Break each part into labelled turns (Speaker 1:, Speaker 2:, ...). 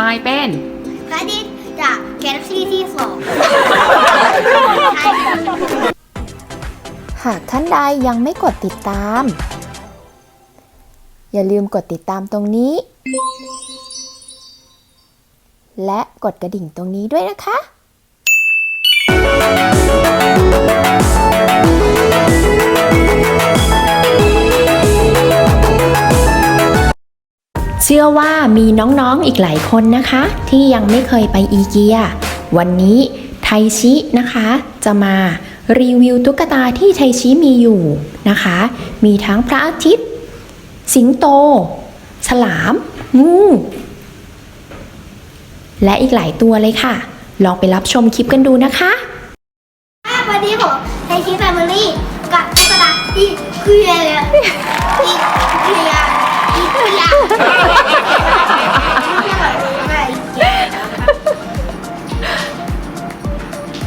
Speaker 1: ไปเป็น
Speaker 2: พระอาทิตย์จากแกลเล็กซี่ที่สอง
Speaker 3: หากท่านใดยังไม่กดติดตาม อย่าลืมกดติดตามตรงนี้ และกดกระดิ่งตรงนี้ด้วยนะคะ ชื่อว่ามีน้องๆอีกหลายคนนะคะ ที่ยังไม่เคยไปอีเกีย วันนี้ไทชินะคะ จะมารีวิวตุ๊กตาที่ไทชิมีอยู่นะคะ มีทั้งพระอาทิตย์ สิงโต ฉลาม งู และอีกหลายตัวเลยค่ะ ลองไปรับชมคลิปกันดูนะคะ
Speaker 2: วันนี้ผมไทชีแฟมิลี่กับตุ๊กตาอีเคียอีเ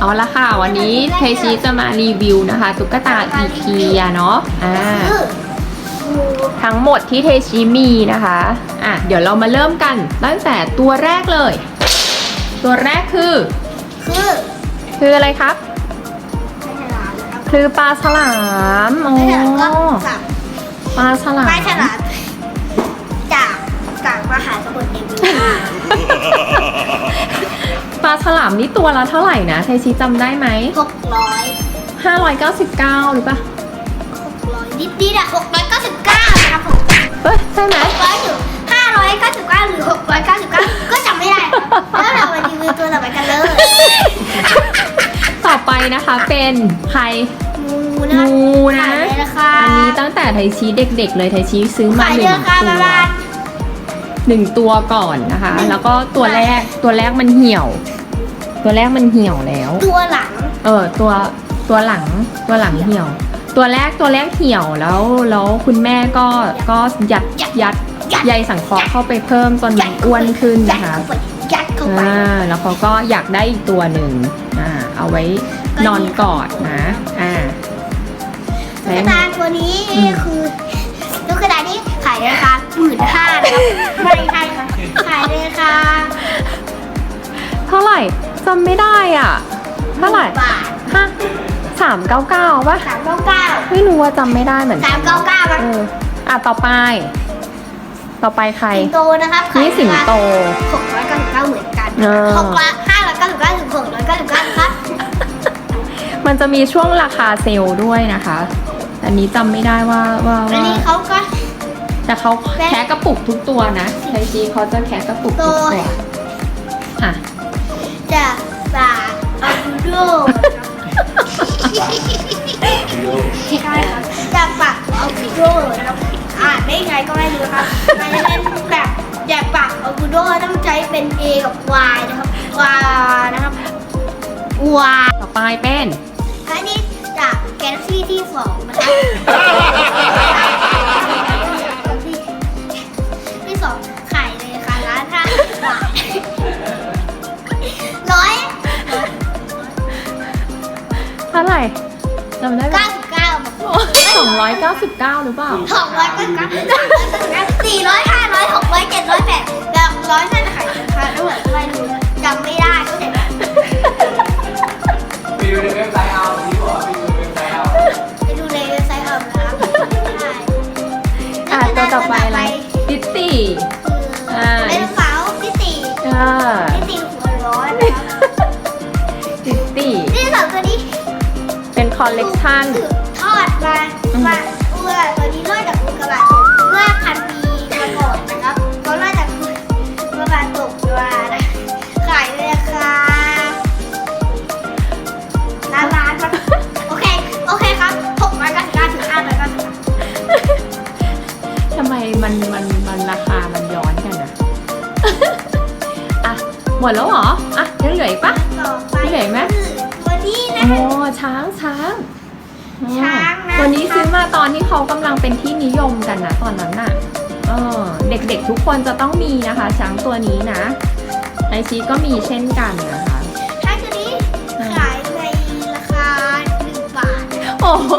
Speaker 2: เอา
Speaker 1: ละค่ะ วันนี้เทชิจะมารีวิวนะคะตุ๊กตาอีเคียเนาะอ่าทั้งหมดที่เทชิมีนะคะอะเดี๋ยวเรามาเริ่มกันตั้งแต่ตัวแรกเลย ตัวแรกคือ
Speaker 2: คือ
Speaker 1: คืออะไรครับ คือปลาฉลามอ๋อ
Speaker 2: ไม่ใช่ก็สับ
Speaker 1: ปลาฉลาม
Speaker 2: ปลาฉลามจากจากมหาสมุทรเนบิวา
Speaker 1: ปลาฉลามนี่ตัวละเท่าไหร่นะเทชิจำได้ไหม
Speaker 2: หกร้อย
Speaker 1: 599หรือปะ
Speaker 2: หกร้อยนิดนิดๆอะหกร้อยเก้าสิบเก้าครับผม
Speaker 1: เอ้ยใช่ไหม
Speaker 2: หกร้อยถึงห้าร้อยเก้าสิบเก้าหรือหกร้อยเก้าสิบเก้าก็จำไม่ได้ครับแล้วเรามารีวิวตัวต่อไปกันเลย
Speaker 1: ต่อไปนะคะเป็นใคร
Speaker 2: งูนะ
Speaker 1: งูนะ
Speaker 2: ขายเลยนะคะ
Speaker 1: อันนี้ตั้งแต่ไทชีเด็กๆ เลยไทชีซื้อมา
Speaker 2: ขาย
Speaker 1: ห
Speaker 2: เดื
Speaker 1: นึ่
Speaker 2: องนค่ะ
Speaker 1: ตั
Speaker 2: ประ
Speaker 1: ว
Speaker 2: มาณ
Speaker 1: หนึ่งตัวก่อนนะคะ แล้วก็ตัวแรกตัวแรกมันเหี่ยว ตัวแรกมันเหี่ยวแล้ว
Speaker 2: ตัวหลัง
Speaker 1: เออตัวตัวหลังตัวหลังเหี่ยว ตัวแรกตัวแรกเหี่ยวแล้วแล้วคุณแม่ก็ก็ยัดยัดใยสังเคราะห์เข้าไปเพิ่มจนมันอ้วนขึ้น
Speaker 2: ยัด
Speaker 1: นะคะ
Speaker 2: เข้าไปยัดเข้าไป
Speaker 1: อ่าแล้วเขาก็อยากได้อีกตัวหนึ่งอ่าเอาไว้นอนกอดนะอ่า
Speaker 2: ตุ๊กตาตัวนี้
Speaker 1: อืม
Speaker 2: คือตุ๊กตาที่ขายในราคาหมื่นห้านะครับไม่ใช่ค่ะขายในราคา
Speaker 1: เท่าไหร่ จำไม่ได้อะเท่าไหร่
Speaker 2: บาท
Speaker 1: ฮะสามเก้าเก้าป่ะ
Speaker 2: สามเก้าเก้า
Speaker 1: ไม่รู้ว่าจำไม่ได้เหมือน
Speaker 2: สา
Speaker 1: กั
Speaker 2: ม
Speaker 1: น
Speaker 2: เก้าเก้าครับ
Speaker 1: เอออะต่อไป ต่อไปใคร
Speaker 2: สิงโตนะครับ
Speaker 1: นี่สิงโต
Speaker 2: หกร้อยเก้าสิบเก้าเหมือนกัน
Speaker 1: เออ
Speaker 2: หกร้อยห้าร้อยเก้าสิบเก้าถึงหกร้อยเก้าสิบเก้าครับ
Speaker 1: มันจะมีช่วงราคาเซลล์ด้วยนะคะ อันนี้จำไม่ได้ว่าว่า
Speaker 2: อัน
Speaker 1: ว่า
Speaker 2: นี้เขาก็
Speaker 1: แต่เขาแคะกระปุกทุกตัวนะไทจีเขาจะแคะกระปุกทุกตัวอะ
Speaker 2: จะฝากอาบูโดใช่ครับจะฝากอาบูโดนะครับอ่านได้ไงก็ไม่รู้ครับมันจะเป็นแบบอยากฝากอาบูโดต้องใช้เป็น A กับ Y นะครับ Y นะครับ Y
Speaker 1: ต่อไปเป็น
Speaker 2: อันนี้จากแกลซี่ที่สองนะคะที่ ท่า
Speaker 1: ไหร่จำได้ไหม
Speaker 2: เก้าสิบเก้า
Speaker 1: สองร้อยเก้าสิบเก้าหรือเปล่า
Speaker 2: สองร้อยเก้าสิบเก้าสี่ร้อยห้าร้อยหกร้อยเจ็ดร้อยแปดแล้วร้อยน่าจะขายสินค้าทั้งหมดไม่รู้จำไม่ได้ก็เดี๋ยว
Speaker 4: ไปดูในเว็บไซต์
Speaker 1: ลเลกชัน
Speaker 2: สืบทอดมามาเมื่อตัวนี้รอดจากอุกกาบาตตกเมื่อพันปีมาก่อนนะครับก็รอดจากอุกกาบาตตกมานะขายในราคาล้านล้านมั้งโอเคโอเคครับหกร้อยเก้าสิบเก้าถึงห้าร้อยเก้าสิบเก้า
Speaker 1: ทำไมมันมันมันราคามันย้อนกันอะอะหมดแล้วเหรออะยังเหลืออีกปะ ช้างช้าง
Speaker 2: ช้างนะ
Speaker 1: ตัวนี้ซื้อมาตอนที่เขากำลังเป็นที่นิยมกันนะตอนนั้นน่ะเออเด็กๆทุกคนจะต้องมีนะคะช้างตัวนี้นะไอชีก็มีเช่นกันนะคะ
Speaker 2: ช้างตัวนี้ขายในราคาหนึ่งบาท
Speaker 1: โอ้โห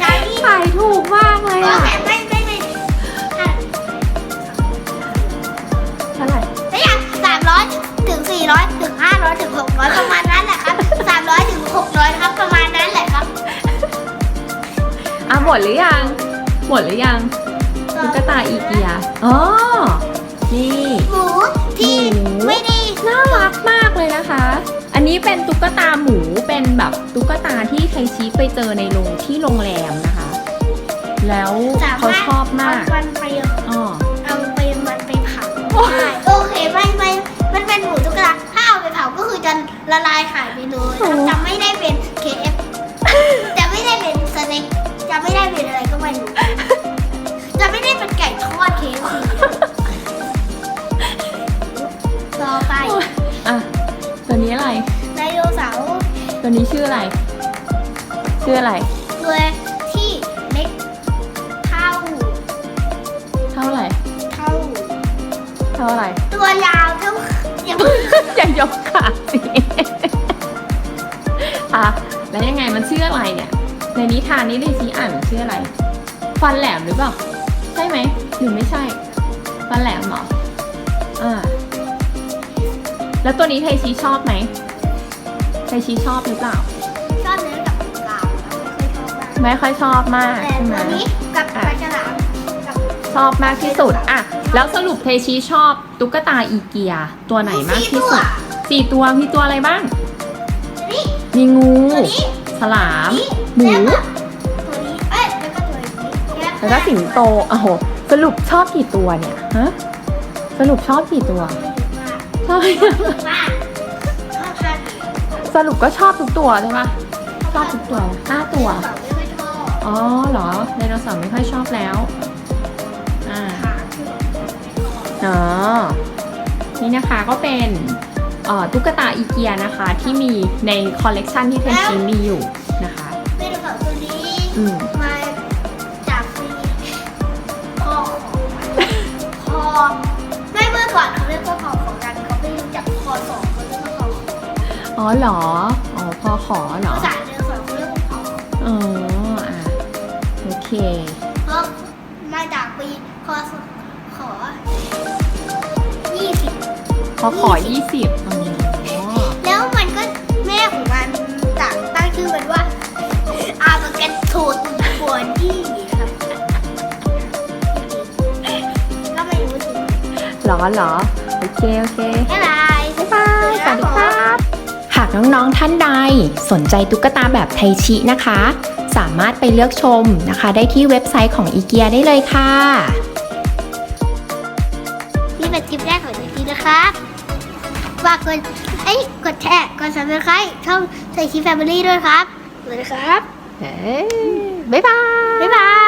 Speaker 2: ช้างที่
Speaker 1: ขายถูกมากเลย
Speaker 2: ก็
Speaker 1: อะ
Speaker 2: แบบไม่ไม่ไม่ถ้า
Speaker 1: เท่าไหร่
Speaker 2: ไม่อย400ถึง500ถึง600ประมาณนั้นแหละครับ300ถึง 600ครับประมาณนั้นแหละครับ
Speaker 1: อะหมดหรือยัง หมดหรือยังตุ๊กตาอีเกียอ๋อนี่
Speaker 2: หมูที่
Speaker 1: หมู
Speaker 2: ไม่ได้
Speaker 1: น่ารักมากเลยนะคะ อันนี้เป็นตุ๊กตาหมูเป็นแบบตุ๊กตาที่ไทชิไปเจอในโรงที่โรงแรมนะคะ แล้ว
Speaker 2: สา
Speaker 1: เขา
Speaker 2: มารถ
Speaker 1: ชอบมาก
Speaker 2: เมันไป
Speaker 1: อ๋อ
Speaker 2: เอาไปมันไปเผาได้ ละลายหายไปเลย
Speaker 1: โอ้
Speaker 2: จะไม่ได้เป็น KF จะไม่ได้เป็นสเต็กจะไม่ได้เป็นอะไรก็ไม่รู้จะไม่ได้เป็นไก่ทอด KFC ต่อไป
Speaker 1: อะตัวนี้อะไร
Speaker 2: ไดโนเสาร์
Speaker 1: ตัวนี้ชื่ออะไร ชื่ออะไร
Speaker 2: ตัวที่เล็กเท่า
Speaker 1: เท่าไหร่
Speaker 2: เท่า
Speaker 1: เท่าไหร่
Speaker 2: ตัวยาวเท่ายัง
Speaker 1: อ ย่ายกขาสิอะแล้วยังไงมันชื่ออะไรเนี่ย ในนิทานนี้ดิซีอ่านมันชื่ออะไร ฟันแหลมหรือเปล่า ใช่ไหมหรือไม่ใช่ ฟันแหลมเหรออ่าแล้วตัวนี้ไทชีชอบไหมไทชีชอบหรือเปล่า
Speaker 2: ชอบเนื้อกับปลาไม่ค่อยชอบมาก
Speaker 1: ไม่ค่อยชอบมาก
Speaker 2: แต่
Speaker 1: ใช่ไหม
Speaker 2: ตัวนี้กับปลาฉลามกับ
Speaker 1: ชอบมากที่สุดอะแล้วสรุปเทชีชอบตุ๊กตาอีเกีย ตัวไหนมากที่สุด สี่ตัวมีตัวอะไรบ้าง
Speaker 2: นี่
Speaker 1: มีงู
Speaker 2: ตัวนี้
Speaker 1: ฉลาม
Speaker 2: นี่
Speaker 1: หมู
Speaker 2: แล้วก็ตัวนี้ เอ้ย แล้วก็ตัวนี้
Speaker 1: แล้วก็สิงโตโอ้โหสรุปชอบกี่ตัวเนี่ยฮะสรุปชอบกี่ตัวชอบ
Speaker 2: มากมากชอบทาน
Speaker 1: สรุปก็ชอบทุกตัวใช่ปะชอบทุกตัวห้าตัว
Speaker 2: ไม่ค่อยชอบ
Speaker 1: อ๋อเหรอไดโนเสาร์ไม่ค่อยชอบแล้ว อ่า
Speaker 2: หางที่แบบไม่ชอบ
Speaker 1: อ๋อนี่นะคะก็เป็นเอ่อ ตุ๊กตาอีเกียนะคะ ที่มีในคอลเลกชันที่เพนชินมีอยู่นะคะ
Speaker 2: ในกระเป๋าตัวนี้
Speaker 1: ม
Speaker 2: มาจากซีคอคอไม่เมื่อก่อนเขาเรียกว่าคอของกันเขาไม่รู้จักคอสองเขาเรียกว่าคออ๋
Speaker 1: อเหรออ๋อพอขอเหรอ
Speaker 2: ภาษาเดียวกันเขาเรียกว่อ
Speaker 1: อ๋ออะโอเค
Speaker 2: พราะมาจากปีคอขอยี่สิบ
Speaker 1: พอขอยี่สิบ
Speaker 2: ตุนปวนที่ครับก็ไม่รู้สิ
Speaker 1: เหรอเหรอโอเคโอเค
Speaker 2: บ๊ายบาย
Speaker 1: บ๊ายบายสวัสดีครับ
Speaker 3: หากน้องๆท่านใดสนใจตุ๊กตาแบบไทชินะคะ สามารถไปเลือกชมนะคะ ได้ที่เว็บไซต์ของอีเกียได้เลยค่ะ
Speaker 2: นี่เป็นคลิปแรกของจริงๆนะครับฝากกดไอ้ยกดแชร์กดซับสไครต์ช่องใส่ชีแฟมิลี่ด้วยครับสวัสดีครับ
Speaker 1: 哎，拜拜，拜拜。